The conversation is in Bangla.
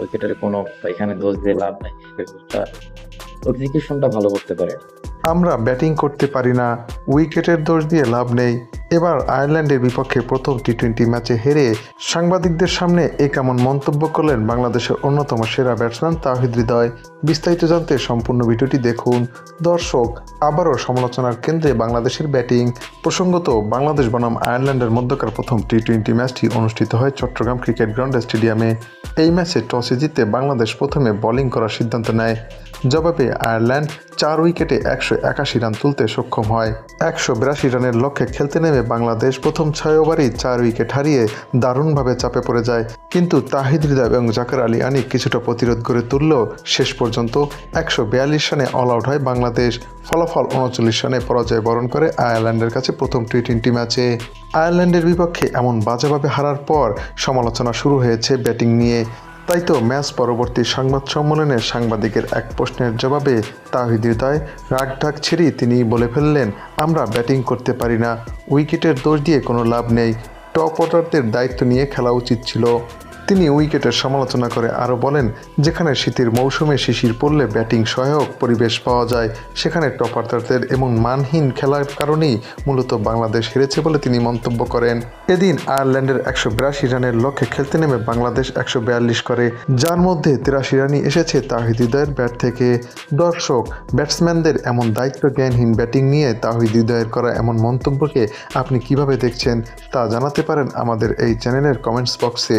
উইকেটের কোনো এখানে দোষ দিয়ে লাভ নেই। এক্সিকিউশনটা ভালো করতে পারে। আমরা ব্যাটিং করতে পারি না উইকেটের দোষ দিয়ে লাভ নেই। এবার আয়ারল্যান্ডের বিপক্ষে প্রথম টি টোয়েন্টি ম্যাচে হেরে সাংবাদিকদের সামনে এ কেমন মন্তব্য করলেন বাংলাদেশের অন্যতম সেরা ব্যাটসম্যান তাহিদ হৃদয়? বিস্তারিত জানতে সম্পূর্ণ ভিডিওটি দেখুন। দর্শক, আবারও সমালোচনার কেন্দ্রে বাংলাদেশের ব্যাটিং প্রসঙ্গত, বাংলাদেশ বনাম আয়ারল্যান্ডের মধ্যকার প্রথম টি টোয়েন্টি ম্যাচটি অনুষ্ঠিত হয় চট্টগ্রাম ক্রিকেট গ্রাউন্ড স্টেডিয়ামে। এই ম্যাচে টসে জিতে বাংলাদেশ প্রথমে বোলিং করার সিদ্ধান্ত নেয়। জবাবে আয়ারল্যান্ড চার উইকেটে একশো একাশি রান তুলতে সক্ষম হয়। একশো বিরাশি রানের লক্ষ্যে খেলতে নেমে বাংলাদেশ প্রথম ছয় ওভারেই চার উইকেট হারিয়ে দারুণভাবে চাপে পড়ে যায়। কিন্তু তাহিদ হৃদয় এবং জাকের আলী আনিক কিছুটা প্রতিরোধ গড়ে তুললেও শেষ পর্যন্ত একশো বিয়াল্লিশ রানে অল আউট হয় বাংলাদেশ। ফলাফল উনচল্লিশ রানে পরাজয় বরণ করে আয়ারল্যান্ডের কাছে প্রথম টি টোয়েন্টি ম্যাচে। আয়ারল্যান্ডের বিপক্ষে এমন বাজেভাবে হারার পর সমালোচনা শুরু হয়েছে ব্যাটিং নিয়ে। তাই তো ম্যাচ পরবর্তী সংবাদ সম্মেলনে সাংবাদিকের এক প্রশ্নের জবাবে তাহিদ হৃদয় রাগঢাক ছেড়েই তিনি বলে ফেললেন, আমরা ব্যাটিং করতে পারি না। উইকেটের দোষ দিয়ে কোনো লাভ নেই। টপ অর্ডারদের দায়িত্ব নিয়ে খেলা উচিত ছিল। তিনি উইকেটের সমালোচনা করে আরও বলেন, যেখানে শীতের মৌসুমে শিশির পড়লে ব্যাটিং সহায়ক পরিবেশ পাওয়া যায়, সেখানে টপ অর্ডারদের এমন মানহীন খেলার কারণেই মূলত বাংলাদেশ হেরেছে বলে তিনি মন্তব্য করেন। এদিন আয়ারল্যান্ডের একশো বিরাশি রানের লক্ষ্যে খেলতে নেমে বাংলাদেশ একশো বিয়াল্লিশ করে। যার মধ্যে তিরাশি রানই এসেছে তাহিদ হৃদয়ের ব্যাট থেকে। দর্শক, ব্যাটসম্যানদের এমন দায়িত্ব জ্ঞানহীন ব্যাটিং নিয়ে তাহিদ হৃদয়ের করা এমন মন্তব্যকে আপনি কীভাবে দেখছেন তা জানাতে পারেন আমাদের এই চ্যানেলের কমেন্টস বক্সে।